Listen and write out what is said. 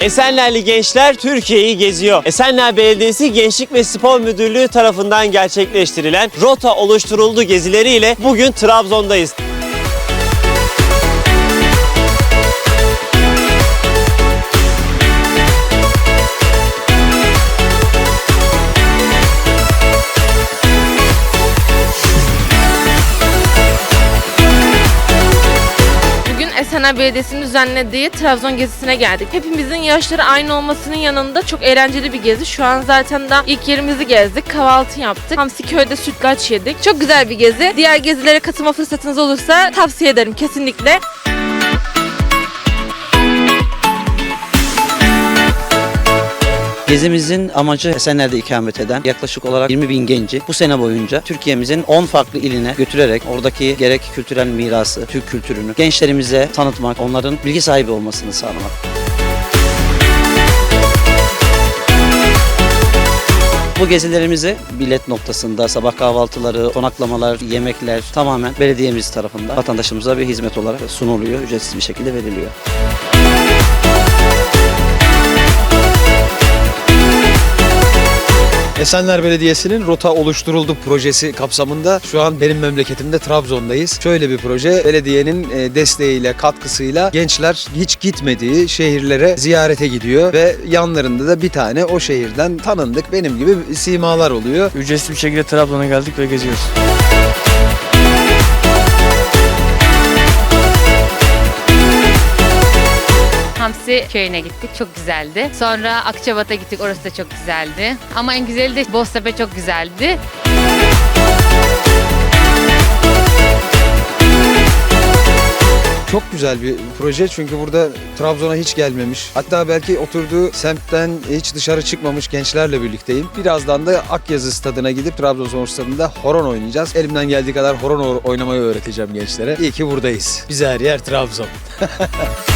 Esenlerli gençler Türkiye'yi geziyor. Esenler Belediyesi Gençlik ve Spor Müdürlüğü tarafından gerçekleştirilen Rota oluşturuldu gezileriyle bugün Trabzon'dayız. Esenler Belediyesi'nin düzenlediği Trabzon gezisine geldik. Hepimizin yaşları aynı olmasının yanında çok eğlenceli bir gezi. Şu an zaten daha ilk yerimizi gezdik, kahvaltı yaptık. Hamsi Köy'de sütlaç yedik. Çok güzel bir gezi. Diğer gezilere katılma fırsatınız olursa tavsiye ederim kesinlikle. Gezimizin amacı Esenler'de ikamet eden yaklaşık olarak 20 bin genci bu sene boyunca Türkiye'mizin 10 farklı iline götürerek oradaki gerek kültürel mirası, Türk kültürünü gençlerimize tanıtmak, onların bilgi sahibi olmasını sağlamak. Bu gezilerimizi bilet noktasında sabah kahvaltıları, konaklamalar, yemekler tamamen belediyemiz tarafından vatandaşımıza bir hizmet olarak sunuluyor, ücretsiz bir şekilde veriliyor. Esenler Belediyesi'nin rota oluşturuldu projesi kapsamında şu an benim memleketimde Trabzon'dayız. Şöyle bir proje belediyenin e, desteğiyle, katkısıyla gençler hiç gitmediği şehirlere ziyarete gidiyor ve yanlarında da bir tane o şehirden tanındık benim gibi simalar oluyor. Ücretsiz bir şekilde Trabzon'a geldik ve geziyoruz. Hamsi köyüne gittik. Çok güzeldi. Sonra Akçabat'a gittik. Orası da çok güzeldi. Ama en güzeli de Boztepe çok güzeldi. Çok güzel bir proje çünkü burada Trabzon'a hiç gelmemiş. Hatta belki oturduğu semtten hiç dışarı çıkmamış gençlerle birlikteyim. Birazdan da Akyazı stadına gidip Trabzonspor stadında horon oynayacağız. Elimden geldiği kadar horon oynamayı öğreteceğim gençlere. İyi ki buradayız. Bize her yer Trabzon.